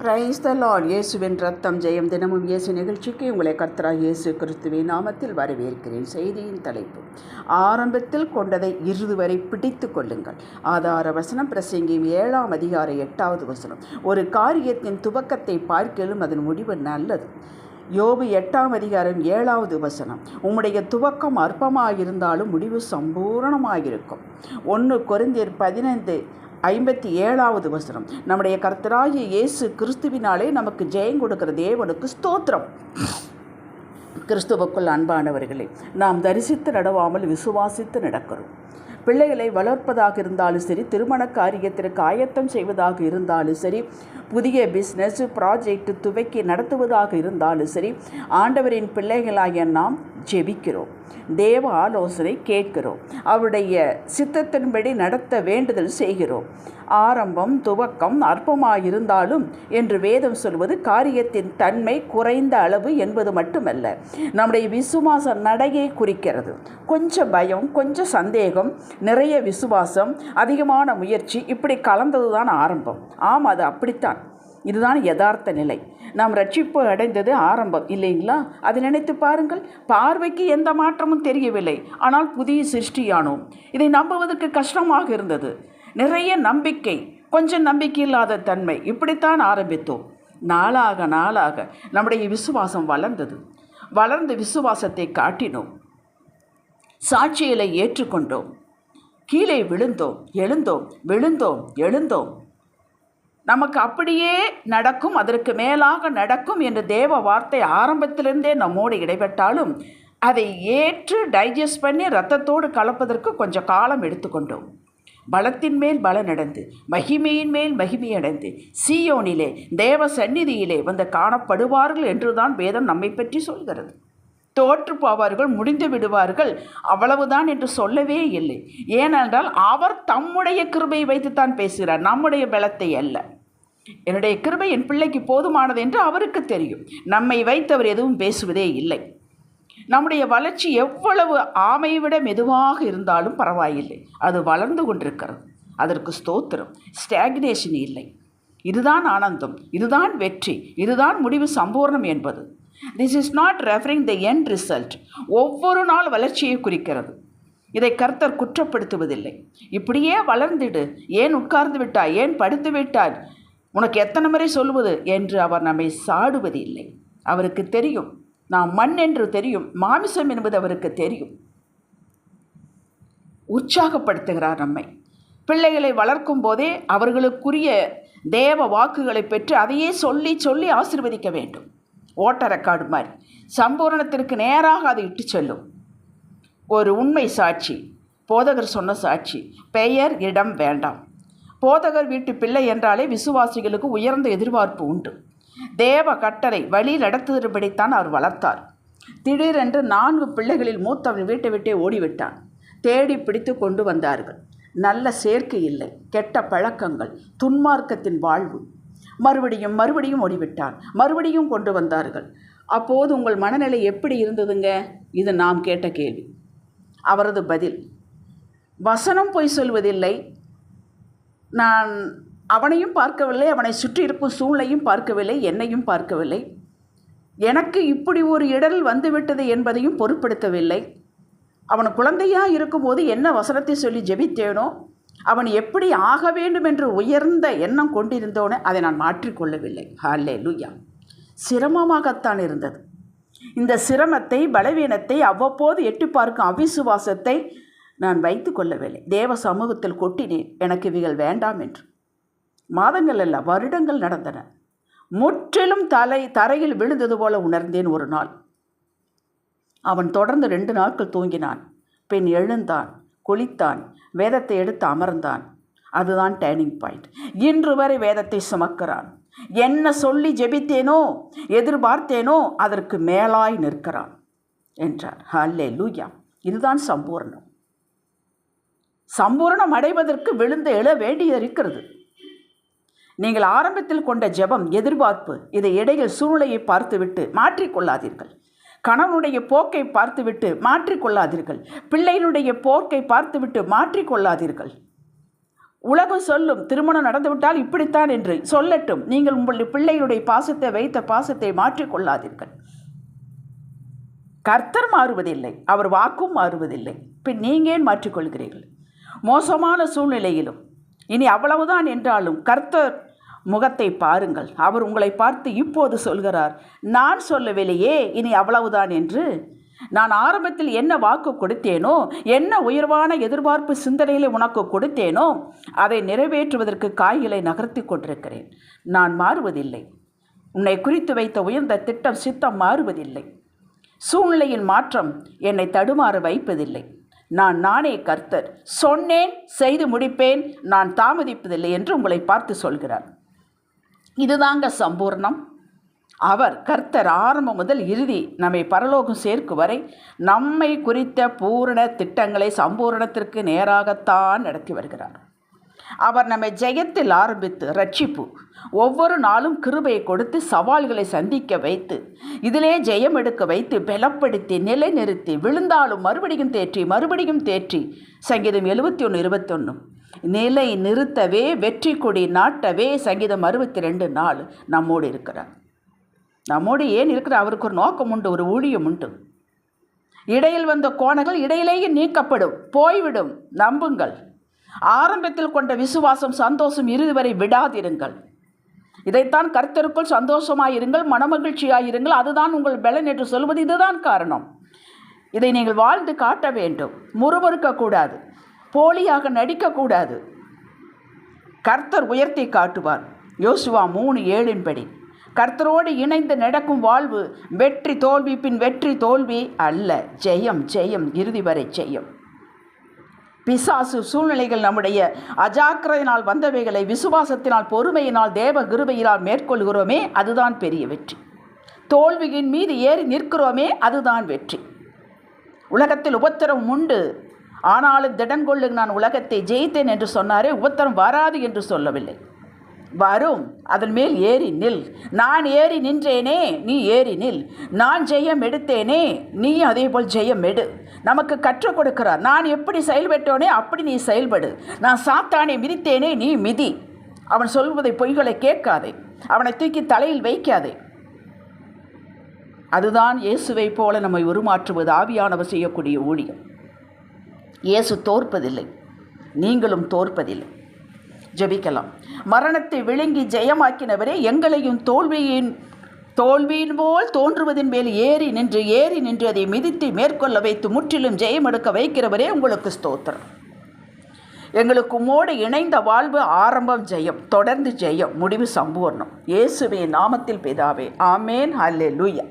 Praise the Lord இயேசுவின் ரத்தம் ஜெயம் தினமும் இயேசு நிகழ்ச்சிக்கு உங்களை கர்த்தரா இயேசு கிறிஸ்துவின் நாமத்தில் வரவேற்கிறேன். செய்தியின் தலைப்பு ஆரம்பத்தில் கொண்டதை இறுதி வரை பிடித்து கொள்ளுங்கள். ஆதார வசனம் பிரசங்கியும் ஏழாம் அதிகார எட்டாவது வசனம். ஒரு காரியத்தின் துவக்கத்தை பார்க்கலும் அதன் முடிவு நல்லது. யோபு எட்டாம் அதிகாரம் ஏழாவது வசனம். உம்முடைய துவக்கம் அற்பமாயிருந்தாலும் முடிவு சம்பூரணமாயிருக்கும். ஒன்று குறைந்தர் பதினைந்து ஐம்பத்தி ஏழாவது வசனம். நம்முடைய கர்த்தராகிய இயேசு கிறிஸ்துவினாலே நமக்கு ஜெயம் கொடுக்கிற தேவனுக்கு ஸ்தோத்திரம். கிறிஸ்துவுக்குள் அன்பானவர்களே நாம் தரிசித்து நடவாமல் விசுவாசித்து நடக்கிறோம். பிள்ளைகளை வளர்ப்பதாக இருந்தாலும் சரி திருமண காரியத்திற்கு ஆயத்தம் செய்வதாக இருந்தாலும் சரி புதிய பிஸ்னஸ் ப்ராஜெக்ட் துவக்கி நடத்துவதாக இருந்தாலும் சரி ஆண்டவரின் பிள்ளைகளாகிய நாம் ஜெபிக்கிறோம். தேவ ஆலோசனை கேட்கிறோம். அவருடைய சித்தத்தின்படி நடத்த வேண்டுதல் செய்கிறோம். ஆரம்பம் துவக்கம் அற்பமாயிருந்தாலும் என்று வேதம் சொல்வது காரியத்தின் தன்மை குறைந்த அளவு என்பது மட்டுமல்ல. நம்முடைய விசுவாச நடையை குறிக்கிறது. கொஞ்சம் பயம் கொஞ்சம் சந்தேகம் நிறைய விசுவாசம் அதிகமான முயற்சி இப்படி கலந்தது தான் ஆரம்பம். ஆம் அது அப்படித்தான். இதுதான் யதார்த்த நிலை. நாம் ரட்சிப்பு அடைந்தது ஆரம்பம் இல்லைங்களா? அதை நினைத்து பாருங்கள். பார்வைக்கு எந்த மாற்றமும் தெரியவில்லை. ஆனால் புதிய சிருஷ்டியானோம் இதை நம்புவதற்கு கஷ்டமாக இருந்தது. நிறைய நம்பிக்கை கொஞ்சம் நம்பிக்கை இல்லாத தன்மை இப்படித்தான் ஆரம்பித்தோம். நாளாக நாளாக நம்முடைய விசுவாசம் வளர்ந்தது. வளர்ந்த விசுவாசத்தை காட்டினோம். சாட்சிகளை ஏற்றுக்கொண்டோம். கீழே விழுந்தோம் எழுந்தோம் விழுந்தோம் எழுந்தோம். நமக்கு அப்படியே நடக்கும் அதற்கு மேலாக நடக்கும் என்று தேவ வார்த்தை ஆரம்பத்திலிருந்தே நம்மோடு இடைப்பட்டாலும் அதை ஏற்று டைஜஸ்ட் பண்ணி ரத்தத்தோடு கலப்பதற்கு கொஞ்சம் காலம் எடுத்துக்கொண்டோம். பலத்தின் மேல் பலன் அடைந்து மகிமையின் மேல் மகிமையடைந்து சீயோனிலே தேவ சந்நிதியிலே வந்து காணப்படுவார்கள் என்றுதான் வேதம் நம்மை பற்றி சொல்கிறது. தோற்று போவார்கள் முடிந்து விடுவார்கள் அவ்வளவுதான் என்று சொல்லவே இல்லை. ஏனென்றால் அவர் தம்முடைய கிருபை வைத்துத்தான் பேசுகிறார் நம்முடைய பலத்தை அல்ல. என்னுடைய கிருபை என் பிள்ளைக்கு போதுமானது என்று அவருக்கு தெரியும். நம்மை வைத்தவர் எதுவும் பேசுவதே இல்லை. நம்முடைய வளர்ச்சி எவ்வளவு ஆமையை விட மெதுவாக இருந்தாலும் பரவாயில்லை. அது வளர்ந்து கொண்டிருக்கிறது. அதற்கு ஸ்தோத்திரம். ஸ்டாக்னேஷன் இல்லை. இதுதான் ஆனந்தம். இதுதான் வெற்றி. இதுதான் முடிவு சம்பூர்ணம் என்பது. This is not referring the end result ஒவ்வொரு நாள் வளர்ச்சியை குறிக்கிறது. இதை கர்த்தர் குற்றப்படுத்துவதில்லை. இப்படியே வளர்ந்திடு. ஏன் உட்கார்ந்து விட்டாய்? ஏன் படுத்து விட்டாய்? உனக்கு எத்தனை முறை சொல்வது என்று அவர் நம்மை சாடுவது இல்லை. அவருக்கு தெரியும். நாம் மண் என்று தெரியும். மாமிசம் என்பது அவருக்கு தெரியும். உற்சாகப்படுத்துகிறார் நம்மை. பிள்ளைகளை வளர்க்கும் போதே அவர்களுக்குரிய தேவ வாக்குகளை பெற்று அதையே சொல்லி சொல்லி ஆசிர்வதிக்க வேண்டும். ஓட்ட ரெக்கார்டு மாதிரி. சம்பூரணத்திற்கு நேராக அதை இட்டு செல்லும். ஒரு உண்மை சாட்சி. போதகர் சொன்ன சாட்சி. பெயர் இடம் வேண்டாம். போதகர் வீட்டு பிள்ளை என்றாலே விசுவாசிகளுக்கு உயர்ந்த எதிர்பார்ப்பு உண்டு. தேவ கட்டளை வழி நடத்துகிறபடித்தான் அவர் வளர்த்தார். திடீரென்று நான்கு பிள்ளைகளில் மூத்தவன் வீட்டை விட்டே ஓடிவிட்டான். தேடி பிடித்து கொண்டு வந்தார்கள். நல்ல சேர்க்கை இல்லை கெட்ட பழக்கங்கள் துன்மார்க்கத்தின் வாழ்வு. மறுபடியும் மறுபடியும் ஓடிவிட்டான். மறுபடியும் கொண்டு வந்தார்கள். அப்போது உங்கள் மனநிலை எப்படி இருந்ததுங்க? இது நாம் கேட்ட கேள்வி. அவரது பதில் வசனம் பொய் சொல்வதில்லை நான் அவனையும் பார்க்கவில்லை அவனை சுற்றி இருக்கும் சூழ்நிலையும் பார்க்கவில்லை என்னையும் பார்க்கவில்லை. எனக்கு இப்படி ஒரு இடரில் வந்துவிட்டது என்பதையும் பொருட்படுத்தவில்லை. அவன் குழந்தையாக இருக்கும்போது என்ன வசனத்தை சொல்லி ஜெபித்தேனோ அவன் எப்படி ஆக வேண்டும் என்று உயர்ந்த எண்ணம் கொண்டிருந்தோனே அதை நான் மாற்றிக்கொள்ளவில்லை. ஹாலே லூயா சிரமமாகத்தான் இருந்தது. இந்த சிரமத்தை பலவீனத்தை அவ்வப்போது எட்டி பார்க்கும் அவிசுவாசத்தை நான் வைத்து கொள்ளவில்லை தேவ சமூகத்தில் கொட்டினேன். எனக்கு இவைகள் வேண்டாம் என்று. மாதங்கள் அல்ல வருடங்கள் நடந்தன. முற்றிலும் தலை தரையில் விழுந்தது போல உணர்ந்தேன் ஒரு நாள். அவன் தொடர்ந்து ரெண்டு நாட்கள் தூங்கினான். பின் எழுந்தான் குளித்தான் வேதத்தை எடுத்து அமர்ந்தான். அதுதான் டேர்னிங் பாயிண்ட் இன்று வரை வேதத்தை சுமக்கிறான். என்ன சொல்லி ஜெபித்தேனோ எதிர்பார்த்தேனோ அதற்கு மேலாய் நிற்கிறான் என்றார். ஹல்லே லூயா இதுதான் சம்பூர்ணம். சம்பூர்ணம் அடைவதற்கு விழுந்து எழ வேண்டியிருக்கிறது. நீங்கள் ஆரம்பத்தில் கொண்ட ஜெபம் எதிர்பார்ப்பு இதை இடையில் சூழ்நிலையை பார்த்துவிட்டு மாற்றிக்கொள்ளாதீர்கள். கணவனுடைய போக்கை பார்த்துவிட்டு மாற்றிக்கொள்ளாதீர்கள். பிள்ளையினுடைய போக்கை பார்த்துவிட்டு மாற்றிக்கொள்ளாதீர்கள். உலகம் சொல்லும் திருமணம் நடந்துவிட்டால் இப்படித்தான் என்று சொல்லட்டும். நீங்கள் உங்களுடைய பிள்ளையுடைய பாசத்தை வைத்த பாசத்தை மாற்றிக்கொள்ளாதீர்கள். கர்த்தர் மாறுவதில்லை அவர் வாக்கும் மாறுவதில்லை. பின் நீங்கள் ஏன் மாற்றிக்கொள்கிறீர்கள்? மோசமான சூழ்நிலையிலும். இனி அவ்வளவுதான் என்றாலும் கர்த்தர் முகத்தை பாருங்கள். அவர் உங்களை பார்த்து இப்போது சொல்கிறார் நான் சொல்லவில்லையே இனி அவ்வளவுதான் என்று. நான் ஆரம்பத்தில் என்ன வாக்கு கொடுத்தேனோ என்ன உயர்வான எதிர்பார்ப்பு சிந்தனைகளை உனக்கு கொடுத்தேனோ அதை நிறைவேற்றுவதற்கு காய்களை நகர்த்தி கொண்டிருக்கிறேன். நான் மாறுவதில்லை. உன்னை குறித்து வைத்த உயர்ந்த திட்டம் சித்தம் மாறுவதில்லை. சூழ்நிலையின் மாற்றம் என்னை தடுமாற வைப்பதில்லை. நான் நானே கர்த்தர். சொன்னேன் செய்து முடிப்பேன் நான் தாமதிப்பதில்லை என்று உங்களை பார்த்து சொல்கிறார். இதுதாங்க சம்பூர்ணம். அவர் கர்த்தர் ஆரம்பம் முதல் இறுதி நம்மை பரலோகம் சேர்க்கும் வரை நம்மை குறித்த பூரண திட்டங்களை சம்பூரணத்திற்கு நேராகத்தான் நடத்தி வருகிறார். அவர் நம்மை ஜெயத்தில் ஆரம்பித்து ரட்சிப்பு. ஒவ்வொரு நாளும் கிருபையை கொடுத்து சவால்களை சந்திக்க வைத்து இதிலே ஜெயம் எடுக்க வைத்து பலப்படுத்தி நிலைநிறுத்தி விழுந்தாலும் மறுபடியும் தேற்றி மறுபடியும் தேற்றி. சங்கீதம் எழுபத்தி ஒன்று இருபத்தொன்று நிலை நிறுத்தவே வெற்றி கொடி நாட்டவே சங்கீதம் அறுபத்தி ரெண்டு நாள் நம்மோடு இருக்கிறார். நம்மோடு ஏன் இருக்கிற அவருக்கு ஒரு நோக்கம் உண்டு ஒரு ஊழியம் உண்டு. இடையில் வந்த கோணங்கள் இடையிலேயே நீக்கப்படும் போய்விடும் நம்புங்கள். ஆரம்பத்தில் கொண்ட விசுவாசம் சந்தோஷம் இறுதி வரை விடாதிருங்கள். இதைத்தான் கர்த்தருக்குள் சந்தோஷமாயிருங்கள் மனமகிழ்ச்சியாயிருங்கள். அதுதான் உங்கள் பலன் என்று சொல்வது இதுதான் காரணம். இதை நீங்கள் வாழ்ந்து காட்ட வேண்டும். முறுமுறுக்கக்கூடாது போலியாக நடிக்கக்கூடாது. கர்த்தர் உயர்த்தி காட்டுவார். யோசுவா மூணு ஏழின்படி கர்த்தரோடு இணைந்து நடக்கும் வாழ்வு வெற்றி தோல்வி பின் வெற்றி தோல்வி அல்ல. ஜெயம் ஜெயம் இறுதி வரை ஜெயம். பிசாசு சூழ்நிலைகள் நம்முடைய அஜாக்கிரதையினால் வந்தவைகளை விசுவாசத்தினால் பொறுமையினால் தேவ கிருபையினால் மேற்கொள்கிறோமே அதுதான் பெரிய வெற்றி. தோல்வியின் மீது ஏறி நிற்கிறோமே அதுதான் வெற்றி. உலகத்தில் உபத்திரம் உண்டு. ஆனாலும் திடன் கொள்ளுங்க நான் உலகத்தை ஜெயித்தேன் என்று சொன்னாரே உபத்திரம் வராது என்று சொல்லவில்லை. வரும். அதன் மேல் ஏறி நில். நான் ஏறி நின்றேனே நீ ஏறி நில். நான் ஜெயம் எடுத்தேனே நீ அதே போல் ஜெயம் எடு. நமக்கு கற்றுக் கொடுக்கிறார். நான் எப்படி செயல்பட்டோனே அப்படி நீ செயல்படு. நான் சாத்தானை மிதித்தேனே நீ மிதி. அவன் சொல்வதை பொய்களை கேட்காதே. அவனை தூக்கி தலையில் வைக்காதே. அதுதான் இயேசுவை போல நம்மை உருமாற்றுவது ஆவியானவர் செய்யக்கூடிய ஊழியம். இயேசு தோற்பதில்லை. நீங்களும் தோற்பதில்லை. ஜெபிக்கலாம். மரணத்தை விழுங்கி ஜெயமாக்கினவரே எங்களையும் தோல்வியின் தோல்வியின் போல் தோன்றுவதின் மேல் ஏறி நின்று ஏறி நின்று அதை மிதித்து மேற்கொள்ள வைத்து முற்றிலும் ஜெயமெடுக்க வைக்கிறவரே உங்களுக்கு ஸ்தோத்திரம். எங்களுக்கு உம்மோடு இணைந்த வாழ்வு ஆரம்பம் ஜெயம் தொடர்ந்து ஜெயம் முடிவு சம்பூர்ணம். இயேசுவே நாமத்தில் பிதாவே ஆமேன் அல்லே லூயா